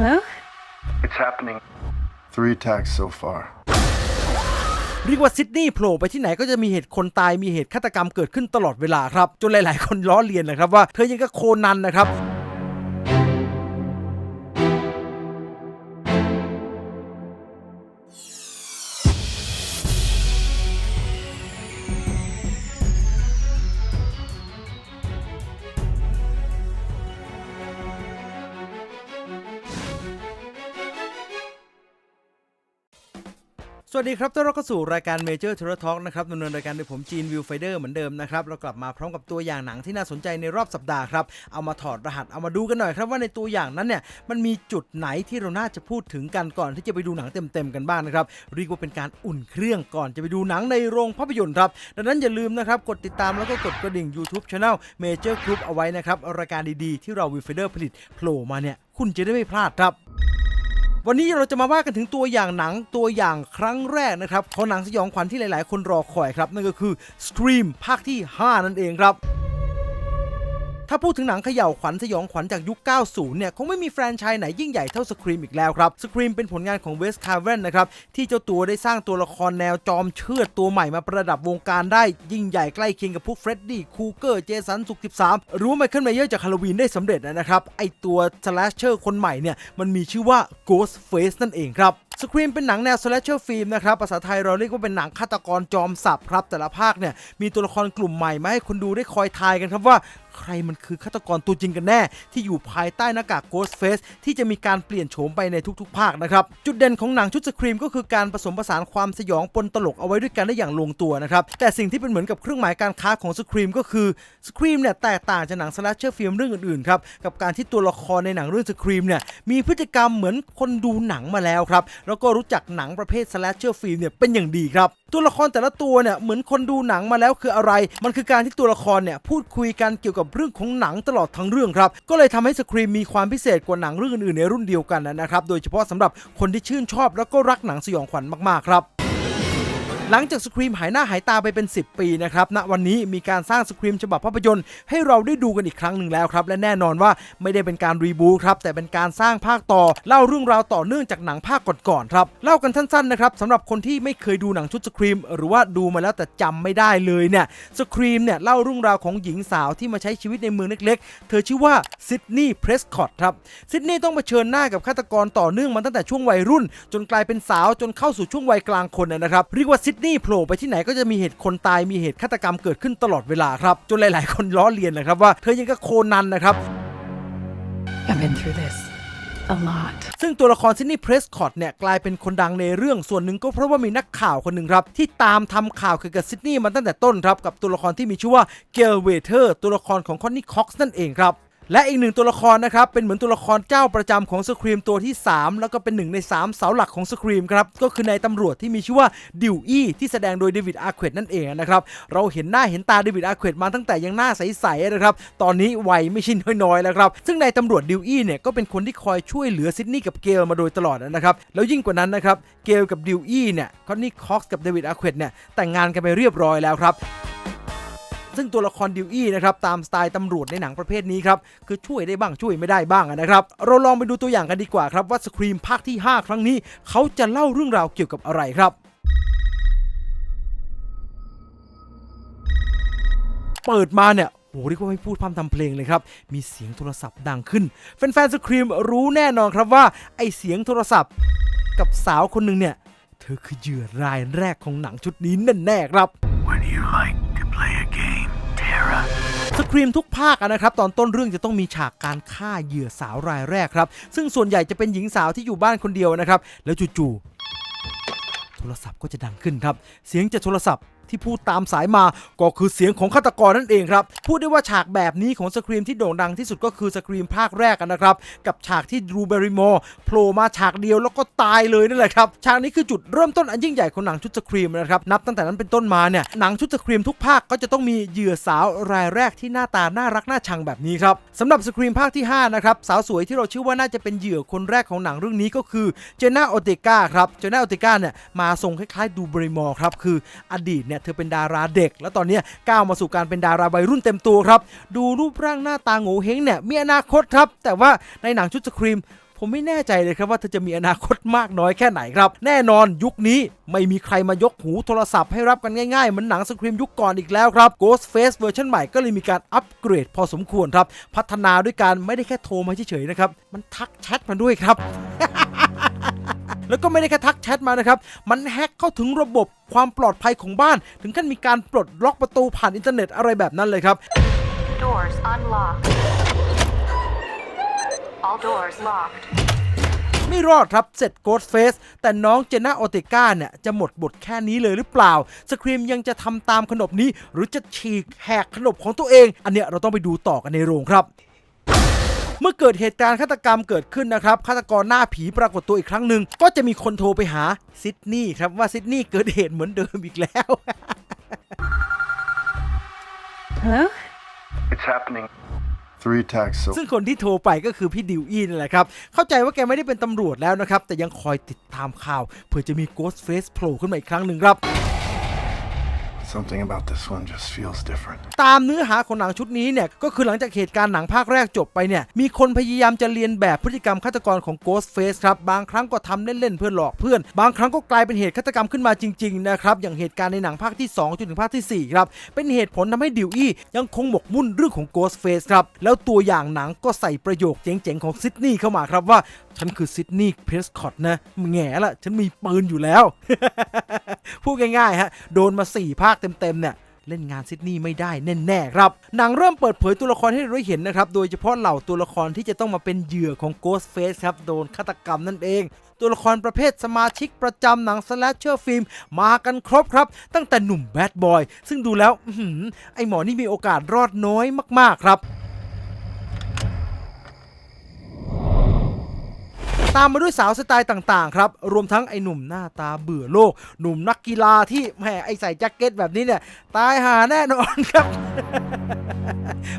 Hello? It's happening. Three attacks so far. เรียกว่าซิดนีย์โผล่ไปที่ไหนก็จะมีเหตุคนตายมีเหตุฆาตกรรมเกิดขึ้นตลอดเวลาครับ จนหลาย ๆ คนล้อเลียนนะครับว่าเธอยังกับโคนันนะครับ วัสดีครับต้อนรับเข้าสู่รายการ Major t o r Talk นะครับดำเนินรายการโดยผมจีนวิวไฟเดอร์เหมือนเดิมนะครับ เรากลับมาพร้อมกับตัวอย่างหนังที่น่าสนใจในรอบสัปดาห์ครับ เอามาถอดรหัสเอามาดูกันหน่อยครับว่าในตัวอย่างนั้นเนี่ยมันมีจุดไหนที่เราน่าจะพูดถึงกันก่อนที่จะไปดูหนังเต็มๆกันบ้างนะครับเรียกว่าเป็นการอุ่นเครื่องก่อนจะไปดูหนังในโรงภาพยนตร์ครับดังนั้นอย่าลืมนะครับกดติดตามแล้วก็กดกระดิ่ง YouTube Channel Major Group เอาไว้นะครับรายการดีๆที่เราวิวไฟเดอร์ผลิตโผล่มาเนี่ยคุณจะได้ไม่พลาดครับ วันนี้เราจะมาว่ากันถึงตัวอย่างหนังตัวอย่างครั้งแรกนะครับของหนังสยองขวัญที่หลาย ๆ คนรอคอยครับนั่นก็คือ Scream ภาคที่ 5 นั่นเองครับ ถ้าพูดถึงหนังเขย่าวขวัญสยองขวัญจากยุค 90 เนี่ย คงไม่มีแฟรนไชส์ไหนยิ่งใหญ่เท่า Scream อีกแล้วครับ Scream เป็นผลงานของเวสคาร์เวนนะครับ ที่เจ้าตัวได้สร้างตัวละครแนวจอมเชือดตัวใหม่มาประดับวงการได้ยิ่งใหญ่ใกล้เคียงกับพวกเฟรดดี้คูเกอร์เจสันสุก13รือว่าไมเคิลไมเยอร์จากฮาโลวีนได้สำเร็จนะครับไอตัวสแลชเชอร์คนใหม่เนี่ยมันมีชื่อว่า Ghost Face นั่นเองครับ สครีมเป็นหนังแนว slasher film นะครับภาษาไทยเราเรียกว่าเป็นหนังฆาตกรจอมสับครับ แต่ละภาคเนี่ยมีตัวละครกลุ่มใหม่มาให้คนดูได้คอยทายกันครับว่าใครมันคือฆาตกรตัวจริงกันแน่ ที่อยู่ภายใต้หน้ากาก Ghost Face ที่จะมีการเปลี่ยนโฉมไปในทุกๆ ภาคนะครับ จุดเด่นของหนังชุดสครีมก็คือการผสมผสานความสยองปนตลกเอาไว้ด้วยกันได้อย่างลงตัวนะครับ แต่สิ่งที่เป็นเหมือนกับเครื่องหมายการค้าของสครีมก็คือสครีมเนี่ยแตกต่างจากหนัง slasher film เรื่องอื่นๆครับกับการที่ตัวละครในหนังเรื่องสครีมเนี่ยมีพฤติกรรมเหมือนคนดูหนังมาแล้วครับแล้วก็รู้จักหนังประเภทสแลชเชอร์ฟิล์มเนี่ยเป็นอย่างดีครับ ตัวละครแต่ละตัวเนี่ยเหมือนคนดูหนังมาแล้วคืออะไร มันคือการที่ตัวละครเนี่ยพูดคุยกันเกี่ยวกับเรื่องของหนังตลอดทั้งเรื่องครับ ก็เลยทำให้สครีมมีความพิเศษกว่าหนังเรื่องอื่นๆในรุ่นเดียวกันนะครับ โดยเฉพาะสำหรับคนที่ชื่นชอบแล้วก็รักหนังสยองขวัญมากๆครับ หลังจากสครีมหายหน้าหายตาไปเป็น 10 ปีนะครับณวันนี้มีการสร้างสครีมฉบับภาพยนตร์ให้เราได้ดูกันอีกครั้งหนึ่งแล้วครับ และแน่นอนว่าไม่ได้เป็นการรีบูทครับ แต่เป็นการสร้างภาคต่อ เล่าเรื่องราวต่อเนื่องจากหนังภาคก่อนๆครับ เล่ากันสั้นๆนะครับสำหรับคนที่ไม่เคยดูหนังชุดสครีม หรือว่าดูมาแล้วแต่จำไม่ได้เลยเนี่ยสครีมเนี่ยเล่าเรื่องราวของหญิงสาวที่มาใช้ชีวิตในเมืองเล็กๆ เธอชื่อว่าซิดนีย์เพรสคอตครับซิดนีย์ต้องเผชิญหน้ากับฆาตกรต่อเนื่องมาตั้งแต่ช่วงวัยรุ่น จนกลายเป็นสาวจนเข้าสู่ช่วงวัยกลางคนนะครับเรียกว่าซิดนีย์โผล่ไปที่ไหนก็จะมีเหตุคนตายมีเหตุฆาตกรรมเกิดขึ้นตลอดเวลาครับ จนหลาย ๆ คนล้อเลียนนะครับว่าเธอยังกับโคนันนะครับ I've been through this a lot. ซึ่งตัวละครซินนี่เพรสคอตเนี่ยกลายเป็นคนดังในเรื่องส่วนหนึ่งก็เพราะว่ามีนักข่าวคนหนึ่งครับ ที่ตามทำข่าวเกี่ยวกับซิดนีย์มาตั้งแต่ต้นครับ กับตัวละครที่มีชื่อว่าเกลเวเทอร์ตัวละครของคอนนี่ค็อกซ์นั่นเองครับ และอีกหนึ่งตัวละครนะครับ เป็นเหมือนตัวละครเจ้าประจำของสครีมตัวที่ 3 แล้วก็เป็นหนึ่งใน 3 เสาหลักของสครีมครับ ก็คือนายตำรวจที่มีชื่อว่าดิวอี้ที่แสดงโดยเดวิดอาร์เควดนั่นเองนะครับ เราเห็นหน้าเห็นตาเดวิดอาร์เควดมาตั้งแต่ยังหน้าใสๆนะครับ ตอนนี้วัยไม่ใช่น้อยๆแล้วครับ ซึ่งนายตำรวจดิวอี้เนี่ยก็เป็นคนที่คอยช่วยเหลือซิดนีย์กับเกลมาโดยตลอดนะครับ แล้วยิ่งกว่านั้นนะครับ เกลกับดิวอี้เนี่ยคอนนี่คอกซ์กับเดวิดอาร์เควดเนี่ยแต่งงานกันไปเรียบร้อยแล้วครับ ซึ่งตัวละครดิวอี้นะครับตามสไตล์ตำรวจในหนังประเภทนี้ครับคือช่วยได้บ้างช่วยไม่ได้บ้างนะครับเราลองไปดูตัวอย่างกันดีกว่าครับว่าสครีมภาคที่ 5 ครั้งนี้ เขาจะเล่าเรื่องราวเกี่ยวกับอะไรครับเปิดมาเนี่ยโหเรียกว่าไม่พูดพร่ำทำเพลงเลยครับ มีเสียงโทรศัพท์ดังขึ้น แฟนๆสครีมรู้แน่นอนครับว่า ไอเสียงโทรศัพท์กับสาวคนหนึ่งเนี่ย เธอคือเหยื่อรายแรกของหนังชุดนี้แน่ๆครับ Would you like to play a game, era. สครีมทุกภาคนะครับตอนต้นเรื่องจะต้องมีฉากการฆ่าเหยื่อสาวรายแรกครับ ซึ่งส่วนใหญ่จะเป็นหญิงสาวที่อยู่บ้านคนเดียวนะครับ แล้วจู่ๆโทรศัพท์ก็จะดังขึ้นครับ เสียงจากโทรศัพท์ ที่พูดตามสายมาก็คือเสียงของฆาตกรนั่นเองครับ พูดได้ว่าฉากแบบนี้ของสครีมที่โด่งดังที่สุดก็คือสครีมภาคแรกนะครับ กับฉากที่ดรูเบริโมโผล่มาฉากเดียวแล้วก็ตายเลยนั่นแหละครับ ฉากนี้คือจุดเริ่มต้นอันยิ่งใหญ่ของหนังชุดสครีมนะครับ นับตั้งแต่นั้นเป็นต้นมาเนี่ย หนังชุดสครีมทุกภาคก็จะต้องมีเหยื่อสาวรายแรกที่หน้าตาน่ารักน่าชังแบบนี้ครับสำหรับสครีมภาคที่5นะครับสาวสวยที่เราเชื่อว่าน่าจะเป็นเหยื่อคนแรกของหนังเรื่องนี้ก็คือเจน่าโอเตกาครับเจน่าโอเตกาเนี่ยมาทรงคล้ายๆดูเบริมอร์ครับคืออดีตเนี่ยเธอเป็นดาราเด็ก แล้วตอนนี้ก้าวมาสู่การเป็นดาราวัยรุ่นเต็มตัวครับ ดูรูปร่างหน้าตาโง่เฮงเนี่ยมีอนาคตครับ แต่ว่าในหนังชุดสครีมผมไม่แน่ใจเลยครับว่าเธอจะมีอนาคตมากน้อยแค่ไหนครับ แน่นอนยุคนี้ไม่มีใครมายกหูโทรศัพท์ให้รับกันง่ายๆ เหมือนหนังสครีมยุคก่อนอีกแล้วครับ Ghost Face เวอร์ชันใหม่ก็เลยมีการอัปเกรดพอสมควรครับ พัฒนาด้วยการไม่ได้แค่โทรมาเฉยๆนะครับ มันทักแชทมาด้วยครับ แล้วก็ไม่ได้แค่ทักแชทมานะครับ มันแฮ็กเข้าถึงระบบความปลอดภัยของบ้าน ถึงขั้นมีการปลดล็อกประตูผ่านอินเทอร์เน็ตอะไรแบบนั้นเลยครับ Doors unlocked. All doors locked. ไม่รอดครับ เสร็จ Ghost Face แต่น้องเจน่าโอเตกาเนี่ย จะหมดบทแค่นี้เลยหรือเปล่า สครีมยังจะทำตามขนบนี้ หรือจะฉีกแหกขนบของตัวเอง อันเนี้ยเราต้องไปดูต่อกันในโรงครับ เมื่อเกิดเหตุการณ์ฆาตกรรมเกิดขึ้นนะครับฆาตกรหน้าผีปรากฏตัวอีกครั้งหนึ่งก็จะมีคนโทรไปหาซิดนีย์ครับว่าซิดนีย์เกิดเหตุเหมือนเดิมอีกแล้ว Hello? It's happening. Three attacks so ซึ่งคนที่โทรไปก็คือพี่ดิวอี้นั่นแหละครับ เข้าใจว่าแกไม่ได้เป็นตำรวจแล้วนะครับ แต่ยังคอยติดตามข่าว เพื่อจะมี Ghost Face โผล่ขึ้นมาอีกครั้งหนึ่งครับ Something about this one just feels different. ตามเนื้อหาของหนังชุดนี้เนี่ยก็คือหลังจากเหตุการณ์หนังภาคแรกจบไปเนี่ยมีคนพยายามจะเรียนแบบพฤติกรรมฆาตกรของ Ghost Face ครับบางครั้งก็ทำเล่นๆเพื่อหลอกเพื่อน บางครั้งก็กลายเป็นเหตุฆาตกรรมขึ้นมาจริงๆนะครับอย่างเหตุการณ์ในหนังภาคที่ 2จนถึงภาคทีสี่4 ครับ เป็นเหตุผลทำให้ดิวอี้ยังคงหมกมุ่นเรื่องของ Ghost Face ครับแล้วตัวอย่างหนังก็ใส่ประโยคเจ๋งๆของซิดนีย์เข้ามาครับว่า ฉันคือซิดนีย์เพรสคอตนะแง่ละฉันมีปืนอยู่แล้ว พูดง่ายๆฮะ โดนมา 4 ภาคเต็มๆเนี่ยเล่นงานซิดนีย์ไม่ได้แน่ๆครับ หนังเริ่มเปิดเผยตัวละครให้เราได้เห็นนะครับ โดยเฉพาะเหล่าตัวละครที่จะต้องมาเป็นเหยื่อของ Ghost Face ครับ โดนฆาตกรรมนั่นเอง ตัวละครประเภทสมาชิกประจำหนังสแลชเชอร์ฟิล์มมากันครบครับ ตั้งแต่หนุ่มแบดบอยซึ่งดูแล้วอื้อหือไอหมอนี่มีโอกาสรอดน้อยมากๆครับ ตามมาด้วยสาวสไตล์ต่าง ๆ ครับ รวมทั้งไอ้หนุ่มหน้าตาเบื่อโลก หนุ่มนักกีฬาที่แหมไอใส่แจ็คเก็ตแบบนี้เนี่ยตายหาแน่นอนครับ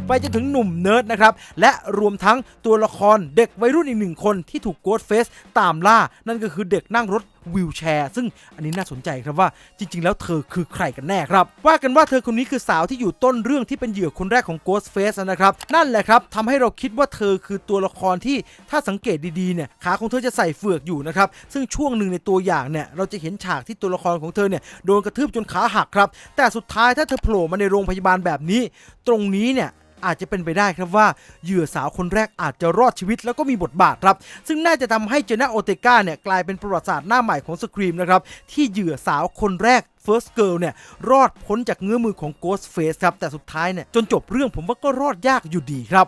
ไปจนถึงหนุ่มเนิร์ดนะครับ และรวมทั้งตัวละครเด็กวัยรุ่นอีกหนึ่งคนที่ถูกโกดเฟสตามล่า นั่นก็คือเด็กนั่งรถ วิวแชร์ซึ่งอันนี้น่าสนใจครับว่าจริง ๆ แล้วเธอคือใครกันแน่ครับ ว่ากันว่าเธอคนนี้คือสาวที่อยู่ต้นเรื่องที่เป็นเหยื่อคนแรกของ Ghost Face นะครับ นั่นแหละครับทำให้เราคิดว่าเธอคือตัวละครที่ถ้าสังเกตดีๆเนี่ยขาของเธอจะใส่เฟือกอยู่นะครับ ซึ่งช่วงหนึ่งในตัวอย่างเนี่ยเราจะเห็นฉากที่ตัวละครของเธอเนี่ยโดนกระทืบจนขาหักครับ แต่สุดท้ายถ้าเธอโผล่มาในโรงพยาบาลแบบนี้ ตรงนี้เนี่ย อาจจะเป็นไปได้ครับว่าเหยื่อสาวคนแรกอาจจะรอดชีวิตแล้วก็มีบทบาทครับ ซึ่งน่าจะทำให้เจน่าโอเตกาเนี่ยกลายเป็นประวัติศาสตร์หน้าใหม่ของสครีมนะครับที่เหยื่อสาวคนแรก First Girl เนี่ยรอดพ้นจากเงื้อมือของ Ghost Face ครับแต่สุดท้ายเนี่ยจนจบเรื่องผมว่าก็รอดยากอยู่ดีครับ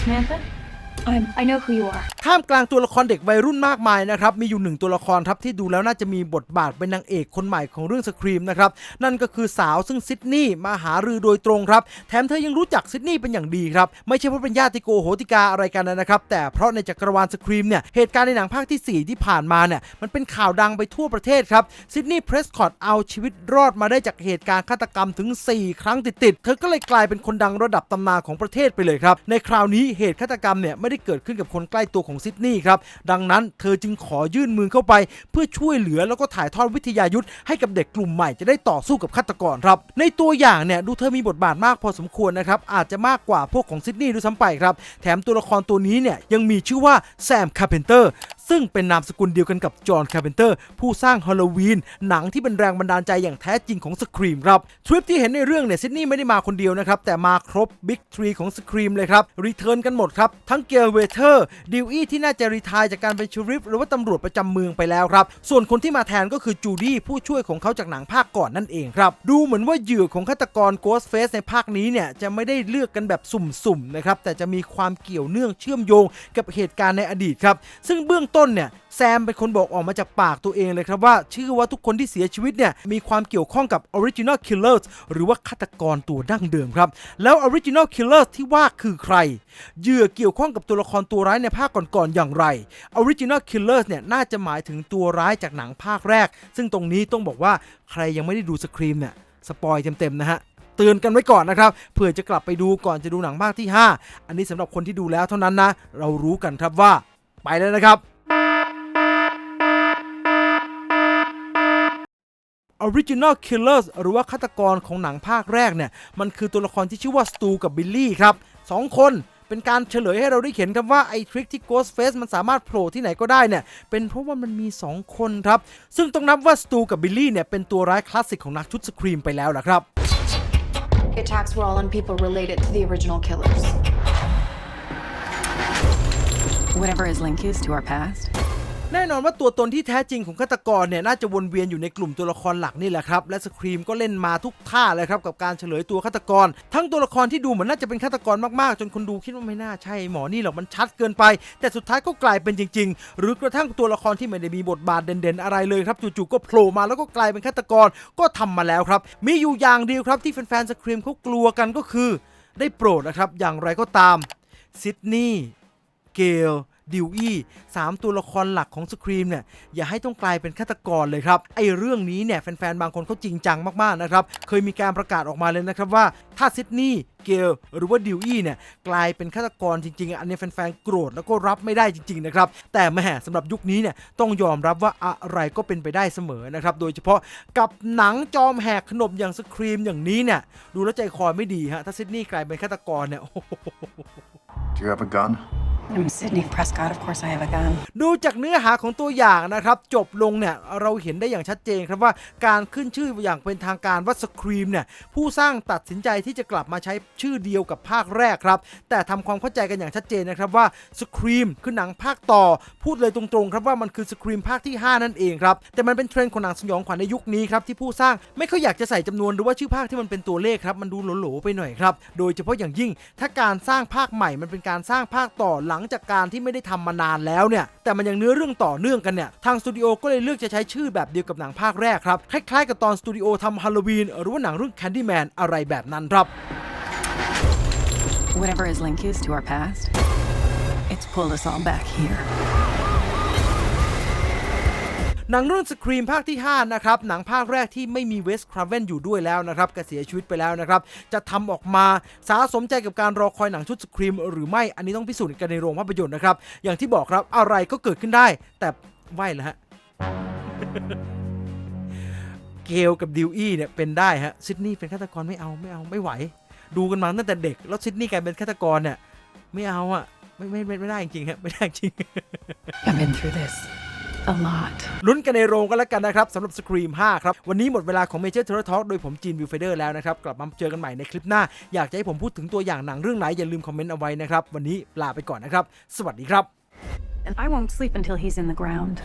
Samantha? I'm, I know who you are. ท่ามกลางตัวละครเด็กวัยรุ่นมากมายนะครับ มีอยู่หนึ่งตัวละครครับที่ดูแล้วน่าจะมีบทบาทเป็นนางเอกคนใหม่ของเรื่องสครีมนะครับ นั่นก็คือสาวซึ่งซิดนีย์มาหารือโดยตรงครับ แถมเธอยังรู้จักซิดนีย์เป็นอย่างดีครับ ไม่ใช่เพราะเป็นญาติโกโหติกาอะไรกันนะครับ แต่เพราะในจักรวาลสครีมเนี่ย เหตุการณ์ในหนังภาคทีสี่4 ที่ผ่านมาเนี่ย มันเป็นข่าวดังไปทั่วประเทศครับ ซิดนีย์เพรสคอตเอาชีวิตรอดมาได้จากเหตุการณ์ฆาตกรรมถึง 4 ครั้งติดๆ เธอก็เลยกลายเป็นคนดังระดับตำนานของประเทศไปเลยครับ ในคราวนี้เหตุฆาตกรรมเนี่ยไม่ได้เกิดขึ้นกับคนใกล้ตัวของซิดนีย์ครับ ดังนั้นเธอจึงขอยื่นมือเข้าไป เพื่อช่วยเหลือแล้วก็ถ่ายทอดวิทยายุทธ์ให้กับเด็กกลุ่มใหม่จะได้ต่อสู้กับฆาตกรครับ ในตัวอย่างเนี่ยดูเธอมีบทบาทมากพอสมควรนะครับอาจจะมากกว่าพวกของซิดนีย์ด้วยซ้ำไปครับแถมตัวละครตัวนี้เนี่ยยังมีชื่อว่าแซมคาร์เพนเตอร์ ซึ่งเป็นนามสกุลเดียวกันกับจอห์นคาร์เพนเตอร์ ผู้สร้างฮอลโลวีนหนังที่เป็นแรงบันดาลใจอย่างแท้จริงของสครีมครับทริปที่เห็นในเรื่องเนี่ยซิดนีย์ไม่ได้มาคนเดียวนะครับแต่มาครบบิ๊กทรีของสครีมเลยครับรีเทิร์นกันหมดครับทั้งเกลเวเทอร์ดิวอี้ที่น่าจะรีทายจากการเป็นชูริฟหรือว่าตำรวจประจำเมืองไปแล้วครับส่วนคนที่มาแทนก็คือจูดี้ผู้ช่วยของเขาจากหนังภาคก่อนนั่นเองครับดูเหมือนว่าเหยื่อของฆาตกร Ghost Face ในภาคนี้เนี่ยจะไม่ได้เลือกกันแบบสุ่มๆนะครับแต่จะมีความเกี่ยวเนื่องเชื่อมโยงกับเหตุการณ์ในอดีตครับซึ่งเบื้องต้นเนี่ยแซมเป็นคนบอกออกมาจากปากตัวเองเลยครับว่าเชื่อว่าทุกคนที่เสียชีวิตเนี่ยมีความเกี่ยวข้องกับ Original Killers หรือว่าฆาตกรตัวดั้งเดิมครับ แล้ว Original Killers ที่ว่าคือใครเหยื่อเกี่ยวข้องกับตัวละครตัวร้ายในภาคก่อนๆอย่างไร Original Killers เนี่ยน่าจะหมายถึงตัวร้ายจากหนังภาคแรก ซึ่งตรงนี้ต้องบอกว่าใครยังไม่ได้ดูสครีมเนี่ยสปอยเต็มๆนะฮะเตือนกันไว้ก่อนนะครับเผื่อจะกลับไปดูก่อนจะดูหนังภาคที่ 5 อันนี้สำหรับคนที่ดูแล้วเท่านั้นนะ เรารู้กันครับว่า ไปแล้วนะครับ Original Killers หรือว่าฆาตกรของหนังภาคแรกเนี่ย มันคือตัวละครที่ชื่อว่าสตูกับบิลลี่ครับสองคนเป็นการเฉลยให้เราได้เห็นครับว่าไอ้ทริคที่ Ghostface มันสามารถโผล่ที่ไหนก็ได้เนี่ย เป็นเพราะว่ามันมี 2 คนครับ ซึ่งต้องนับว่าสตูกับบิลลี่เนี่ย เป็นตัวร้ายคลาสสิกของนักชุดสครีมไปแล้วล่ะครับ The attacks were all on people related to the original killers. Whatever his link is to our past. แน่นอนว่าตัวตนที่แท้จริงของฆาตกรเนี่ยน่าจะวนเวียนอยู่ในกลุ่มตัวละครหลักนี่แหละครับ และสครีมก็เล่นมาทุกท่าเลยครับกับการเฉลยตัวฆาตกร ทั้งตัวละครที่ดูเหมือนน่าจะเป็นฆาตกรมากๆ จนคนดูคิดว่าไม่น่าใช่หมอนี่หรอกมันชัดเกินไป แต่สุดท้ายก็กลายเป็นจริง ๆ หรือกระทั่งตัวละครที่ไม่ได้มีบทบาทเด่นๆอะไรเลยครับจู่ๆก็โผล่มาแล้วก็กลายเป็นฆาตกรก็ทำมาแล้วครับ มีอยู่อย่างเดียวครับที่แฟนๆสครีมเขากลัวกันก็คือ ได้โปรดนะครับอย่างไรก็ตามซิดนีย์เกล ดิวอี้สามตัวละครหลักของสครีมเนี่ยอย่าให้ต้องกลายเป็นฆาตกรเลยครับไอ้เรื่องนี้เนี่ยแฟนๆบางคนเขาจริงจังมากๆนะครับเคยมีการประกาศออกมาเลยนะครับว่าถ้าซิดนีย์เกลหรือว่าดิวอี้เนี่ยกลายเป็นฆาตกรจริง ๆ อันนี้แฟนๆโกรธแล้วก็รับไม่ได้จริง ๆ นะครับ แต่แม่สำหรับยุคนี้เนี่ยต้องยอมรับว่าอะไรก็เป็นไปได้เสมอนะครับ โดยเฉพาะกับหนังจอมแหกขนบอย่างสครีมอย่างนี้เนี่ยดูแล้วใจคอไม่ดีฮะถ้าซิดนีย์กลายเป็นฆาตกรเนี่ย Do you have a gun? I'm Sydney Prescott. Of course, I have a gun. ดูจากเนื้อหาของตัวอย่างนะครับ จบลงเนี่ย เราเห็นได้อย่างชัดเจนครับว่าการขึ้นชื่ออย่างเป็นทางการว่าสครีมเนี่ย ผู้สร้างตัดสินใจที่จะกลับมาใช้ชื่อเดียวกับภาคแรกครับ แต่ทำความเข้าใจกันอย่างชัดเจนนะครับว่าสครีมคือหนังภาคต่อ พูดเลยตรงๆ ครับว่ามันคือสครีมภาคที่ 5 นั่นเองครับ แต่มันเป็นเทรนด์ของหนังสยองขวัญในยุคนี้ครับที่ผู้สร้างไม่ค่อยอยากจะใส่จำนวนหรือว่าชื่อภาคที่มันเป็นตัวเลขครับมันดูโหลๆไปหน่อยครับโดยเฉพาะอย่างยิ่งถ้าการสร้างภาคใหม่มันเป็นการสร้างภาคต่อหลังงจากการที่ไม่ได้ทำมานานแล้วเนี่ย แต่มันยังเนื้อเรื่องต่อเนื่องกันเนี่ย ทางสตูดิโอก็เลยเลือกจะใช้ชื่อแบบเดียวกับหนังภาคแรกครับ คล้ายๆกับตอนสตูดิโอทำฮาโลวีนหรือว่าหนังเรื่อง Candyman อะไรแบบนั้นครับ Whatever his link is to our past. It's pulled us all back here. หนังเรื่องสครีมภาคที่ 5 นะครับ หนังภาคแรกที่ไม่มีเวสคราเวนอยู่ด้วยแล้วนะครับกเสียชีวิตไปแล้วนะครับ จะทำออกมาสาสมใจกับการรอคอยหนังชุดสครีมหรือไม่อันนี้ต้องพิสูจน์กันในโรงภาพยนตร์นะครับ อย่างที่บอกครับอะไรก็เกิดขึ้นได้ แต่ไม่ละฮะเกลกับดิวอี้เนี่ยเป็นได้ฮะซิดนีย์เป็นฆาตกรไม่เอาไม่เอาไม่ไหว ดูกันมาตั้งแต่เด็กแล้วซิดนีย์กลายเป็นฆาตกรเนี่ยไม่เอาอะไม่ไม่ไม่ได้จริงฮะไม่ได้จริง I've been through this a lot. ลุ้นกันในโรงก็แล้วกันนะครับสำหรับ Scream 5 ครับ วันนี้หมดเวลาของ Major Terror Talk โดยผมจีนวิวไฟเดอร์แล้วนะครับ กลับมาเจอกันใหม่ในคลิปหน้า อยากจะให้ผมพูดถึงตัวอย่างหนังเรื่องไหน อย่าลืมคอมเมนต์เอาไว้นะครับ วันนี้ลาไปก่อนนะครับ สวัสดีครับ And I won't sleep until he's in the ground.